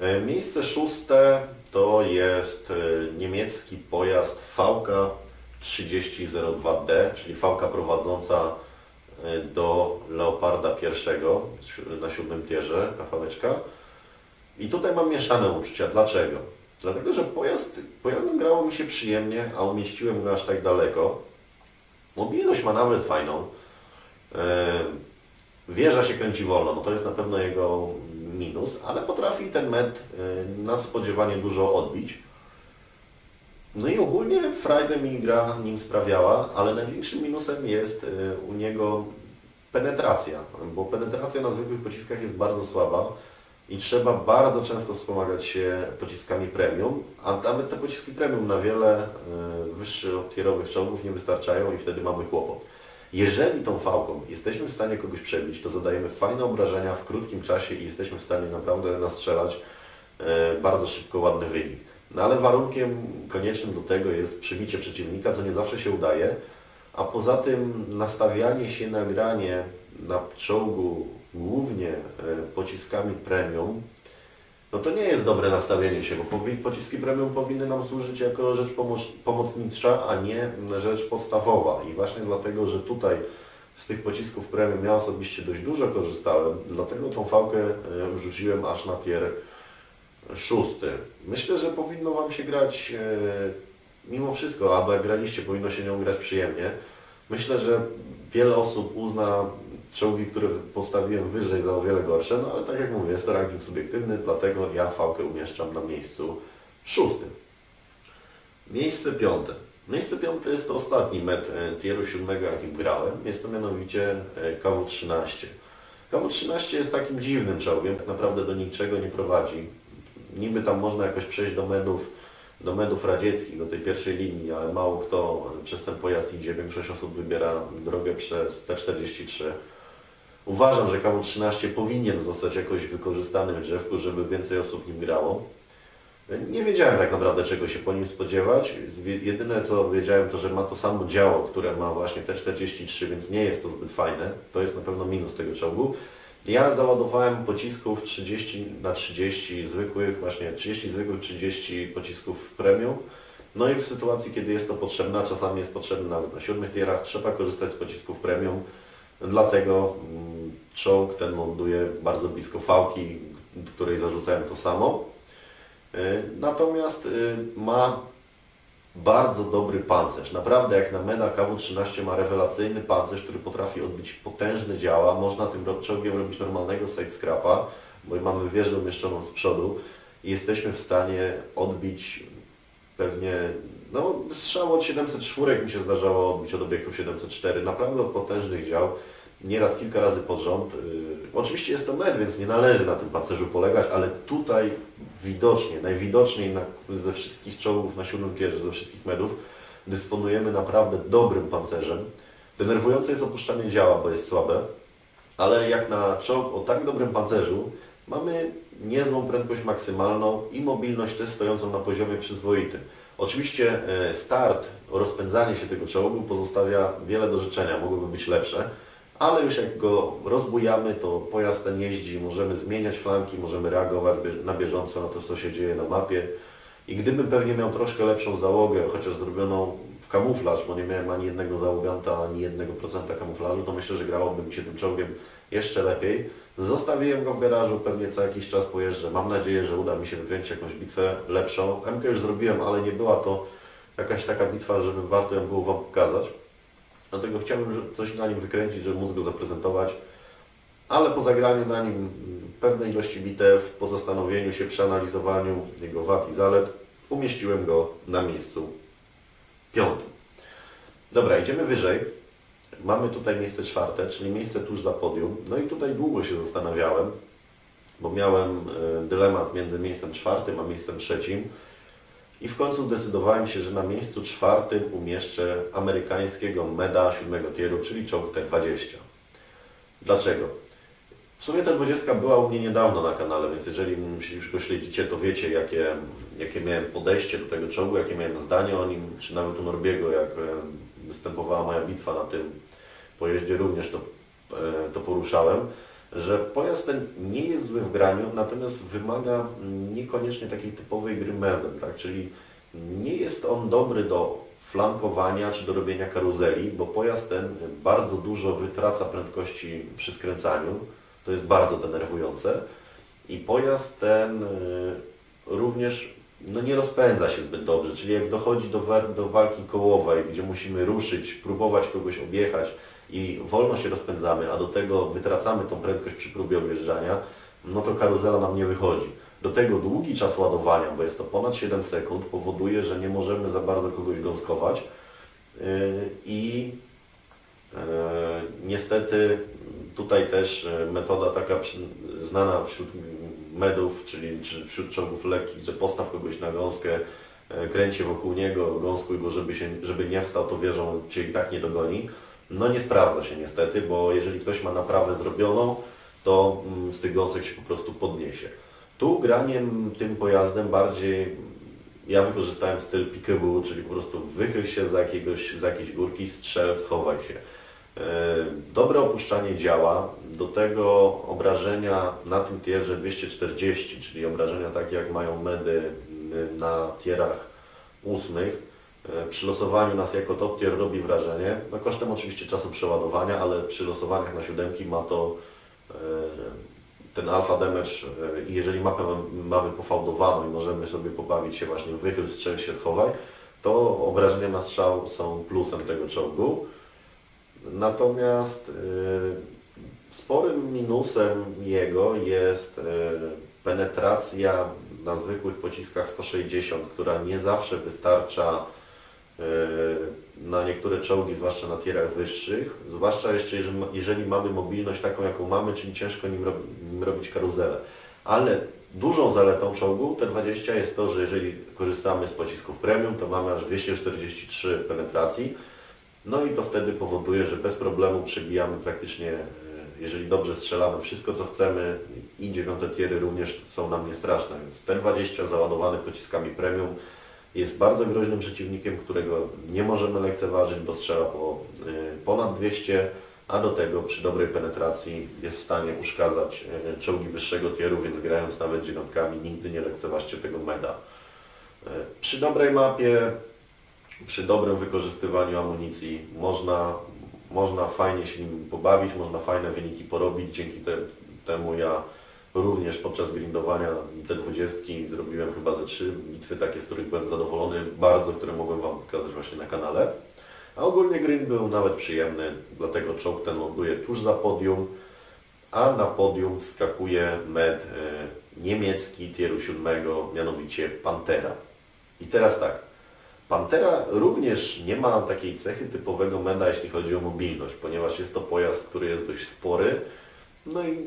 E, miejsce szóste to jest e, niemiecki pojazd VK 3002D, czyli VK prowadząca e, do Leoparda I na siódmym tierze, kafałeczka. I tutaj mam mieszane uczucia. Dlaczego? Dlatego, że pojazd, pojazdem grało mi się przyjemnie, a umieściłem go aż tak daleko. Mobilność ma nawet fajną. Wieża się kręci wolno, no to jest na pewno jego minus, ale potrafi ten med y, nadspodziewanie dużo odbić. No i ogólnie frajdę mi gra nim sprawiała, ale największym minusem jest y, u niego penetracja, bo penetracja na zwykłych pociskach jest bardzo słaba i trzeba bardzo często wspomagać się pociskami premium, a nawet te pociski premium na wiele y, wyższych tierowych czołgów nie wystarczają i wtedy mamy kłopot. Jeżeli tą fałką jesteśmy w stanie kogoś przebić, to zadajemy fajne obrażenia w krótkim czasie i jesteśmy w stanie naprawdę nastrzelać e, bardzo szybko ładny wynik. No ale warunkiem koniecznym do tego jest przebicie przeciwnika, co nie zawsze się udaje, a poza tym nastawianie się na granie na czołgu głównie e, pociskami premium no to nie jest dobre nastawienie się, bo pociski premium powinny nam służyć jako rzecz pomocnicza, a nie rzecz podstawowa. I właśnie dlatego, że tutaj z tych pocisków premium ja osobiście dość dużo korzystałem, dlatego tą fałkę e, rzuciłem aż na tier szósty. Myślę, że powinno Wam się grać e, mimo wszystko, jak graliście, powinno się nią grać przyjemnie. Myślę, że wiele osób uzna czołgi, które postawiłem wyżej za o wiele gorsze, no ale tak jak mówię, jest to ranking subiektywny, dlatego ja fałkę umieszczam na miejscu szóstym. Miejsce piąte. Miejsce piąte jest to ostatni met e, tieru siódmego, jakim grałem. Jest to mianowicie e, KW-13. KW-13 jest takim dziwnym czołgiem, tak naprawdę do niczego nie prowadzi. Niby tam można jakoś przejść do medów, do medów radzieckich, do tej pierwszej linii, ale mało kto przez ten pojazd idzie. Większość osób wybiera drogę przez T-43. Uważam, że KW-13 powinien zostać jakoś wykorzystany w drzewku, żeby więcej osób nim grało. Nie wiedziałem tak naprawdę czego się po nim spodziewać. Jedyne co wiedziałem to, że ma to samo działo, które ma właśnie T-43, więc nie jest to zbyt fajne. To jest na pewno minus tego czołgu. Ja załadowałem pocisków 30 na 30 zwykłych, właśnie 30 zwykłych, 30 pocisków premium. No i w sytuacji, kiedy jest to potrzebne, czasami jest potrzebne nawet na siódmych tierach, trzeba korzystać z pocisków premium. Dlatego mm, czołg ten ląduje bardzo blisko fałki, której zarzucałem to samo. Y, natomiast y, ma bardzo dobry pancerz. Naprawdę jak na Mena KW-13 ma rewelacyjny pancerz, który potrafi odbić potężne działa. Można tym czołgiem robić normalnego side scrapa, bo mamy wieżę umieszczoną z przodu i jesteśmy w stanie odbić pewnie no, strzał od 704 mi się zdarzało odbić od obiektów 704, naprawdę od potężnych dział, nieraz kilka razy pod rząd. Yy, oczywiście jest to med, więc nie należy na tym pancerzu polegać, ale tutaj widocznie, najwidoczniej na, ze wszystkich czołgów na siódmym pierze, ze wszystkich medów, dysponujemy naprawdę dobrym pancerzem. Denerwujące jest opuszczanie działa, bo jest słabe, ale jak na czołg o tak dobrym pancerzu mamy niezłą prędkość maksymalną i mobilność też stojącą na poziomie przyzwoitym. Oczywiście e, start, rozpędzanie się tego czołgu pozostawia wiele do życzenia, mogłoby być lepsze, ale już jak go rozbujamy, to pojazd ten jeździ, możemy zmieniać flanki, możemy reagować na bieżąco na to, co się dzieje na mapie. I gdybym pewnie miał troszkę lepszą załogę, chociaż zrobioną w kamuflaż, bo nie miałem ani jednego załoganta, ani jednego procenta kamuflażu, to myślę, że grałoby mi się tym czołgiem jeszcze lepiej. Zostawiłem go w garażu, pewnie co jakiś czas pojeżdżę. Mam nadzieję, że uda mi się wykręcić jakąś bitwę lepszą. MK już zrobiłem, ale nie była to jakaś taka bitwa, żeby warto ją było Wam pokazać. Dlatego chciałbym coś na nim wykręcić, żeby móc go zaprezentować. Ale po zagraniu na nim pewnej ilości bitew, po zastanowieniu się, przeanalizowaniu jego wad i zalet, umieściłem go na miejscu piątym. Dobra, idziemy wyżej. Mamy tutaj miejsce czwarte, czyli miejsce tuż za podium. No i tutaj długo się zastanawiałem, bo miałem e, dylemat między miejscem czwartym a miejscem trzecim. I w końcu zdecydowałem się, że na miejscu czwartym umieszczę amerykańskiego MEDA siódmego tieru, czyli czołg T-20. Dlaczego? W sumie T-20 była u mnie niedawno na kanale, więc jeżeli już go śledzicie, to wiecie, jakie, jakie miałem podejście do tego czołgu, jakie miałem zdanie o nim, czy nawet u Norbiego, jak występowała moja bitwa na tym pojeździe również to, e, to poruszałem. że pojazd ten nie jest zły w graniu, natomiast wymaga niekoniecznie takiej typowej gry medem, tak? czyli nie jest on dobry do flankowania czy do robienia karuzeli, bo pojazd ten bardzo dużo wytraca prędkości przy skręcaniu, to jest bardzo denerwujące. I pojazd ten y, również no, nie rozpędza się zbyt dobrze, czyli jak dochodzi do, do walki kołowej, gdzie musimy ruszyć, próbować kogoś objechać i wolno się rozpędzamy, a do tego wytracamy tą prędkość przy próbie objeżdżania, no to karuzela nam nie wychodzi. Do tego długi czas ładowania, bo jest to ponad 7 sekund, powoduje, że nie możemy za bardzo kogoś gąskować. Yy, i yy, niestety tutaj też yy, metoda taka znana wśród medów, czyli wśród czołgów lekkich, że postaw kogoś na gąskę, kręci wokół niego, gąskuj go, żeby, się, żeby nie wstał, to wierzą, Cię i tak nie dogoni. No nie sprawdza się niestety, bo jeżeli ktoś ma naprawę zrobioną, to mm, z tych gąsek się po prostu podniesie. Tu graniem tym pojazdem bardziej ja wykorzystałem styl peekaboo, czyli po prostu wychyl się za, jakiegoś, za jakiejś górki, strzel, schowaj się. E, dobre opuszczanie działa, do tego obrażenia na tym tierze 240, czyli obrażenia takie jak mają medy na tierach ósmych. E, przy losowaniu nas jako top tier robi wrażenie, no kosztem oczywiście czasu przeładowania, ale przy losowaniach na siódemki ma to e, ten alfa damage, jeżeli mapę mamy pofałdowaną i możemy sobie pobawić się właśnie wychyl, strzel się, schowaj, to obrażenia na strzał są plusem tego czołgu. Natomiast e, sporym minusem jego jest e, penetracja na zwykłych pociskach 160, która nie zawsze wystarcza na niektóre czołgi, zwłaszcza na tierach wyższych, zwłaszcza jeszcze jeżeli, mamy mobilność taką, jaką mamy, czyli ciężko nim, nim robić karuzelę. Ale dużą zaletą czołgu T20 jest to, że jeżeli korzystamy z pocisków premium, to mamy aż 243 penetracji, no i to wtedy powoduje, że bez problemu przebijamy praktycznie, e, jeżeli dobrze strzelamy, wszystko co chcemy i dziewiąte tiery również są nam niestraszne. Więc T20 załadowany pociskami premium jest bardzo groźnym przeciwnikiem, którego nie możemy lekceważyć, bo strzela po y, ponad 200, a do tego przy dobrej penetracji jest w stanie uszkadzać y, czołgi wyższego tieru, więc grając nawet dziewiątkami nigdy nie lekceważcie tego meda. Przy dobrej mapie, przy dobrym wykorzystywaniu amunicji można, można fajnie się nim pobawić, można fajne wyniki porobić, dzięki te, temu ja Również podczas grindowania te dwudziestki zrobiłem chyba ze trzy bitwy takie, z których byłem zadowolony bardzo, które mogłem Wam pokazać właśnie na kanale. A ogólnie grind był nawet przyjemny, dlatego czołg ten ląduje tuż za podium, a na podium skakuje med y, niemiecki tieru siódmego, mianowicie Pantera. I teraz tak, Pantera również nie ma takiej cechy typowego meda, jeśli chodzi o mobilność, ponieważ jest to pojazd, który jest dość spory, no i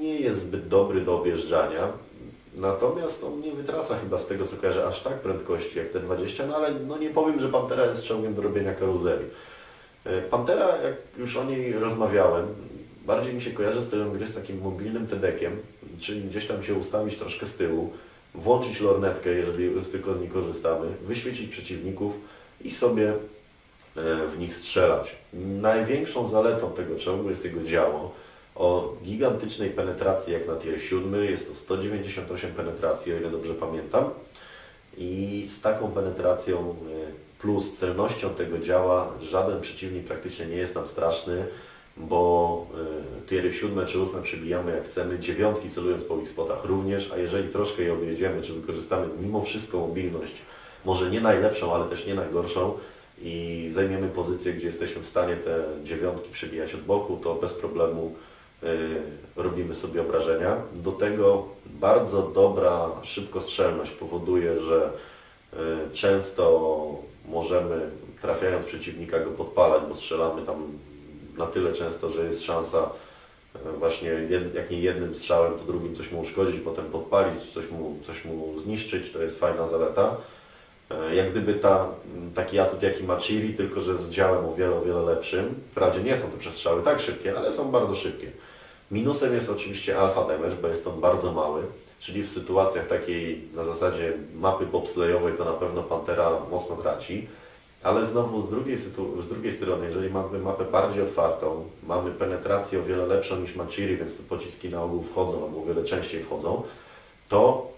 nie jest zbyt dobry do objeżdżania. Natomiast on nie wytraca chyba z tego co kojarzę aż tak prędkości jak te 20, no ale no nie powiem, że Pantera jest czołgiem do robienia karuzeli. E, Pantera, jak już o niej rozmawiałem, bardziej mi się kojarzy stylem gry z takim mobilnym tedekiem, czyli gdzieś tam się ustawić troszkę z tyłu, włączyć lornetkę, jeżeli tylko z niej korzystamy, wyświecić przeciwników i sobie e, w nich strzelać. Największą zaletą tego czołgu jest jego działo o gigantycznej penetracji jak na tier 7, jest to 198 penetracji, o ile dobrze pamiętam. I z taką penetracją e, plus celnością tego działa żaden przeciwnik praktycznie nie jest nam straszny, bo e, tiery 7 czy 8 przybijamy jak chcemy, dziewiątki celując po ich spotach również, a jeżeli troszkę je objedziemy, czy wykorzystamy mimo wszystko mobilność, może nie najlepszą, ale też nie najgorszą i zajmiemy pozycję, gdzie jesteśmy w stanie te dziewiątki przebijać od boku, to bez problemu Y, robimy sobie obrażenia. Do tego bardzo dobra szybkostrzelność powoduje, że y, często możemy trafiając przeciwnika go podpalać, bo strzelamy tam na tyle często, że jest szansa y, właśnie jak nie jednym strzałem, to drugim coś mu uszkodzić, potem podpalić, coś mu, coś mu zniszczyć, to jest fajna zaleta. Jak gdyby ta, taki atut jaki ma tylko że z działem o wiele, o wiele lepszym. Wprawdzie nie są te przestrzały tak szybkie, ale są bardzo szybkie. Minusem jest oczywiście alfa damage, bo jest on bardzo mały, czyli w sytuacjach takiej na zasadzie mapy bobslejowej to na pewno Pantera mocno traci, Ale znowu z drugiej, z drugiej strony, jeżeli mamy mapę bardziej otwartą, mamy penetrację o wiele lepszą niż Machiri, więc te pociski na ogół wchodzą albo o wiele częściej wchodzą, to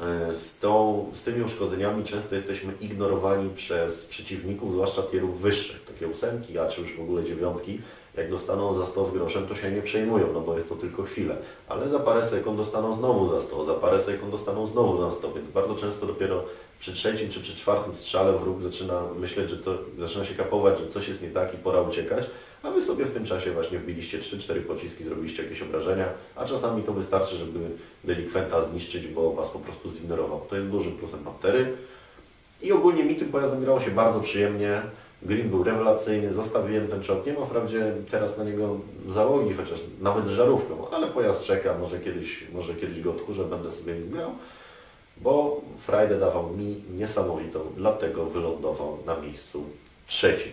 e, z, tą, z tymi uszkodzeniami często jesteśmy ignorowani przez przeciwników, zwłaszcza tierów wyższych, takie ósemki, a czy już w ogóle dziewiątki. Jak dostaną za 100 z groszem, to się nie przejmują, no bo jest to tylko chwilę. Ale za parę sekund dostaną znowu za 100, za parę sekund dostaną znowu za 100, więc bardzo często dopiero przy trzecim czy przy czwartym strzale wróg zaczyna myśleć, że to, zaczyna się kapować, że coś jest nie tak i pora uciekać, a Wy sobie w tym czasie właśnie wbiliście 3-4 pociski, zrobiliście jakieś obrażenia, a czasami to wystarczy, żeby delikwenta zniszczyć, bo Was po prostu zignorował. To jest dużym plusem Pantery. I ogólnie mi tym pojazdem grało się bardzo przyjemnie. Green był rewelacyjny, zostawiłem ten czołg. Nie ma wprawdzie teraz na niego załogi, chociaż nawet z żarówką, ale pojazd czeka, może kiedyś, może kiedyś go odkurzę, będę sobie nim grał, bo Friday dawał mi niesamowitą, dlatego wylądował na miejscu trzecim.